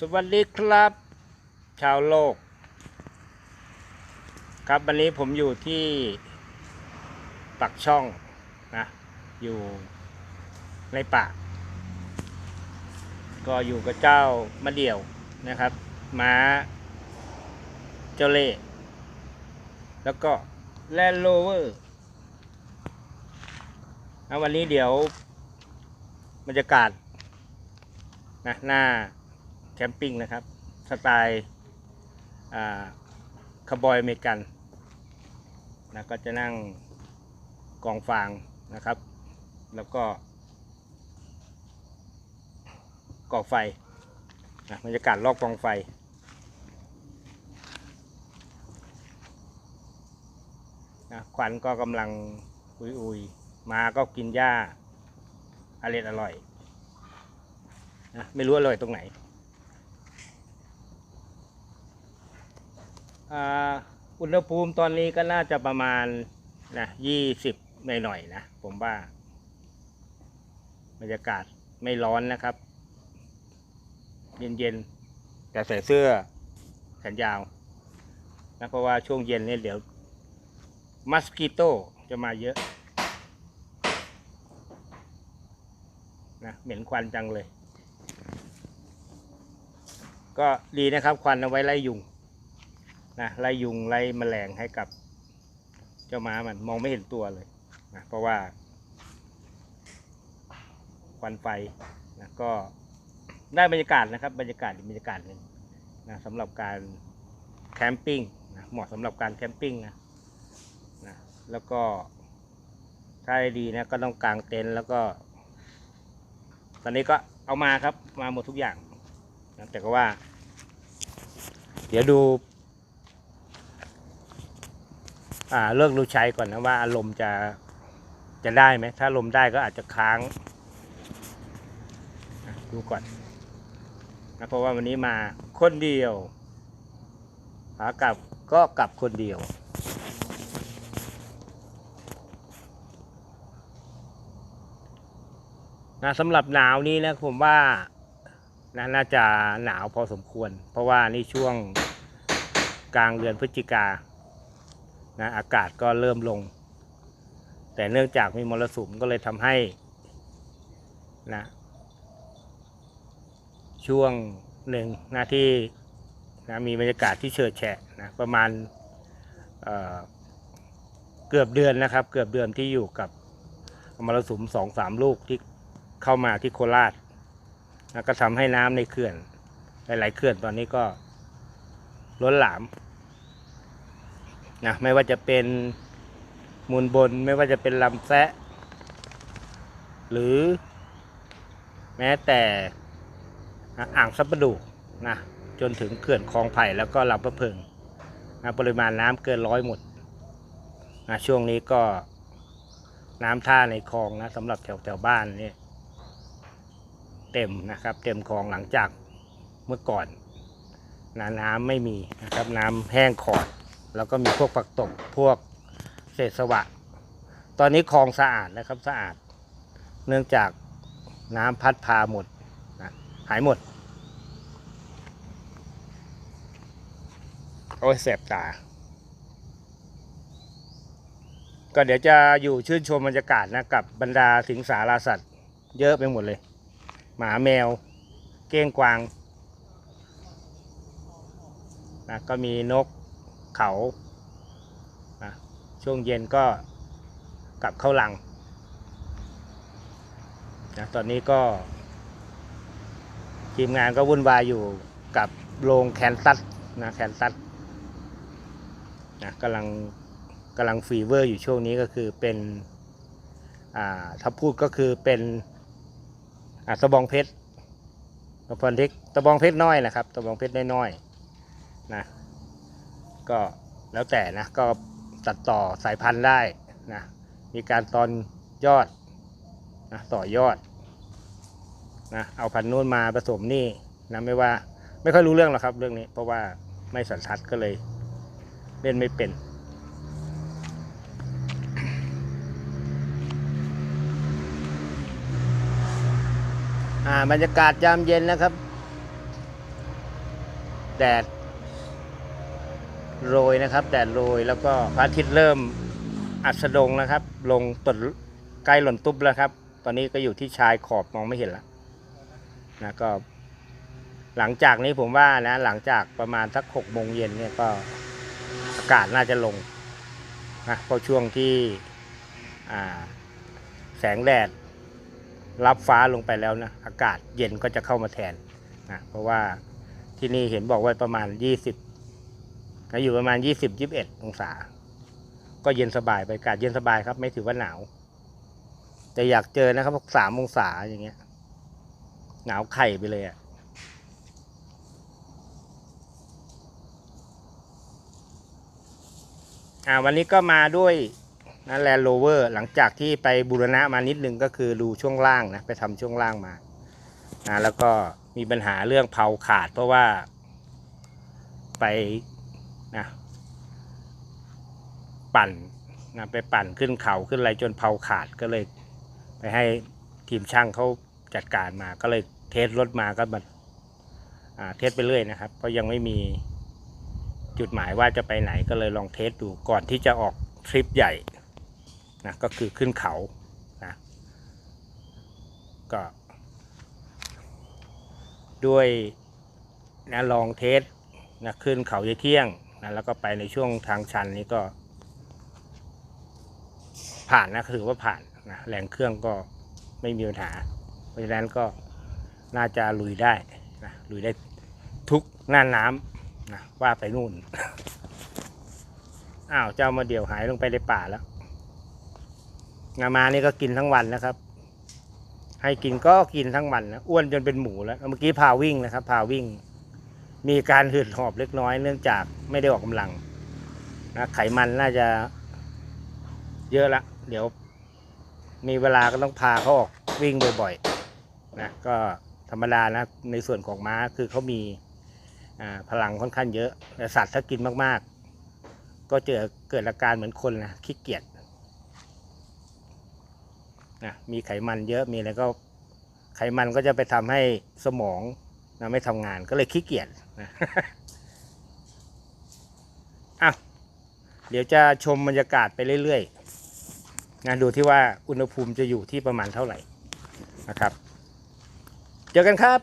สวัสดีครับ ชาวโลก ครับวันนี้ผมอยู่ที่ปักช่องนะอยู่ในป่า ก็อยู่กับเจ้ามะเดี่ยวนะครับ ม้า เจ้าเล่แล้วก็แลนโรเวอร์นะวันนี้เดี๋ยวบรรยากาศนะหน้า แคมปิ้งนะครับ สไตล์คาร์บอยอเมริกันนะก็จะนั่งกองฟางนะครับ แล้วก็ก่อไฟนะบรรยากาศรอบกองไฟ นะควันก็กำลังอุยอุยๆมาก็กินหญ้าอร่อยอร่อยนะไม่รู้อร่อยตรงไหน อุณหภูมิตอนนี้ก็น่าจะประมาณนะยี่สิบหน่อยๆนะ ผมว่า บรรยากาศไม่ร้อนนะครับ เย็นๆ แต่ใส่เสื้อแขนยาวนะเพราะว่าช่วงเย็นเนี่ยเดี๋ยวมัสกิโตจะมาเยอะนะเหม็นควันจังเลย ก็ดีนะครับควันเอาไว้ไล่ยุง นะไล่ยุงไล่แมลงให้กับเจ้าม้ามันมองไม่เห็นตัวเลยนะเพราะว่า ควันไฟนะก็ได้บรรยากาศนะครับ บรรยากาศอีกบรรยากาศหนึ่งนะสำหรับการแคมปิ้งนะเหมาะสำหรับการแคมปิ้งนะนะแล้วก็ถ้าให้ดีนะก็ต้องกางเต็นท์แล้วก็ ตอนนี้ก็เอามาครับมาหมดทุกอย่างนะแต่ก็ว่า เดี๋ยวดู เลิกดูใช้ก่อนนะว่าอารมณ์จะจะได้ไหมถ้าลมณ์ได้ก็อาจจะค้างดูก่อนนะเพราะว่าวันนี้มาคนเดียวขากลับก็กลับคนเดียว นะสำหรับหนาวนี้นะผมว่านะน่าจะหนาวพอสมควร เพราะว่านี่ช่วงกลางเดือนพฤศจิกา นะอากาศก็เริ่มลง แต่เนื่องจากมีมรสุมก็เลยทำให้นะช่วงหนึ่งนะที่นะมีบรรยากาศที่เฉิดแฉะนะประมาณเเกือบเดือนนะครับ เกือบเดือนที่อยู่กับมรสุมสองสามลูกที่เข้ามาที่โคราชแล้วก็ทำให้น้ำในเขื่อน หลายๆเขื่อนตอนนี้ก็ล้นหลาม นะไม่ว่าจะเป็นมูลบนไม่ว่าจะเป็นลำแซะ หรือแม้แต่อ่างซับปะดูนะจนถึงเขื่อนคลองไผ่แล้วก็ลำพะเพิงนะปริมาณน้ำเกินร้อยหมดนะช่วงนี้ก็น้ำท่าในคลองนะสำหรับแถวแถวบ้านนี่เต็มนะครับ เต็มคลองหลังจากเมื่อก่อนนะน้ำไม่มีนะครับน้ำแห้งขอด แล้วก็มีพวกผักตบพวกเศษสวะ ตอนนี้คลองสะอาดนะครับสะอาด เนื่องจากน้ำพัดพาหมดนะหายหมด โอ้ยแสบตา ก็เดี๋ยวจะอยู่ชื่นชมบรรยากาศนะกับบรรดาสิงสาราสัตว์ เยอะไปหมดเลย หมาแมว เก้งกวางนะก็มีนก เขานะช่วงเย็นก็กลับเข้าหลังนะตอนนี้ก็ ทีมงานก็วุ่นวายอยู่กับโรงแคนซัสนะแคนซัสนะกำลังกำลังฟีเวอร์อยู่ช่วงนี้ก็คือเป็นอ่าถ้าพูดก็คือเป็นอ่าตะบองเพชรตะบองเพชรตะบองเพชรน้อยนะครับ ตะบองเพชรน้อยๆนะ ก็แล้วแต่นะก็ตัดต่อสายพันธุ์ได้นะมีการตอนยอดนะต่อยอดนะเอาพันธุ์นู้นมาผสมนี่นะไม่ว่าไม่ค่อยรู้เรื่องหรอกครับเรื่องนี้ เพราะว่าไม่สันทัดก็เลยเล่นไม่เป็นอ่าบรรยากาศยามเย็นนะครับ แดด โรยนะครับแดดโรยแล้วก็พระอาทิตย์เริ่มอัสดงนะครับ ลงตดใกล้หล่นตุ๊บแล้วครับ ตอนนี้ก็อยู่ที่ชายขอบมองไม่เห็นแล้วนะก็ หลังจากนี้ผมว่านะ หลังจากประมาณสักหกโมงเย็นเนี่ยก็อากาศน่าจะลงนะเพราะช่วงที่แสงแดดรับฟ้าลงไปแล้วนะอากาศเย็นก็จะเข้ามาแทนนะเพราะว่าที่นี่เห็นบอกว่าประมาณยี่สิบ ก็อยู่ประมาณยี่สิบยิบเอ็ดองศา ก็เย็นสบายบรรยากาศเย็นสบายครับ ไม่ถือว่าหนาว แต่อยากเจอนะครับสามองศาอย่างเงี้ย หนาวไข่ไปเลยอะ่ะอ่าวันนี้ก็มาด้วยนะแลนด์โรเวอร์หลังจากที่ไปบูรณะมานิดนึงก็คือดูช่วงล่างนะ ไปทำช่วงล่างมานะแล้วก็มีปัญหาเรื่องเผาขาดเพราะว่าไป ปั่นนะไปปั่นขึ้นเขาขึ้นอะไรจนเผาขาดก็เลย ไปให้ทีมช่างเขาจัดการมาก็เลยเทสรถมาก็มาอ่าเทสไปเรื่อยนะครับ เพราะยังไม่มีจุดหมายว่าจะไปไหนก็เลยลองเทสดูก่อนที่จะออกทริปใหญ่นะก็คือขึ้นเขานะก็ด้วยนะลองเทสนะขึ้นเขาเยเที่ยงนะแล้วก็ไปในช่วงทางชันนี้ก็ ผ่านนะถือว่าผ่านนะแรงเครื่องก็ไม่มีปัญหา เพราะฉะนั้นก็น่าจะลุยได้นะลุยได้ทุกหน้าน้ำนะว่าไปนู่น อ้าวเจ้ามาเดี่ยวหายลงไปในป่าแล้วงามานี่ก็กินทั้งวันนะครับ ให้กินก็กินทั้งวันนะอ้วนจนเป็นหมูแล้ว เมื่อกี้พาวิ่งนะครับ พาวิ่ง มีการหืดหอบเล็กน้อยเนื่องจากไม่ได้ออกกำลังนะไขมันน่าจะ เยอะละ เดี๋ยว มีเวลาก็ต้องพาเขาออกวิ่งบ่อยๆนะก็ธรรมดานะ ในส่วนของม้าคือเขามีพลังค่อนข้างเยอะแต่สัตว์ถ้ากินมากๆ ก็เจอเกิดอาการเหมือนคนนะขี้เกียจนะมีไขมันเยอะมีอะไรก็ไขมันก็จะไปทำให้สมองนะไม่ทำงานก็เลยขี้เกียจนะอะเดี๋ยวจะชมบรรยากาศไปเรื่อยๆ งานดูที่ว่าอุณหภูมิจะอยู่ที่ประมาณเท่าไหร่นะครับ เจอกันครับ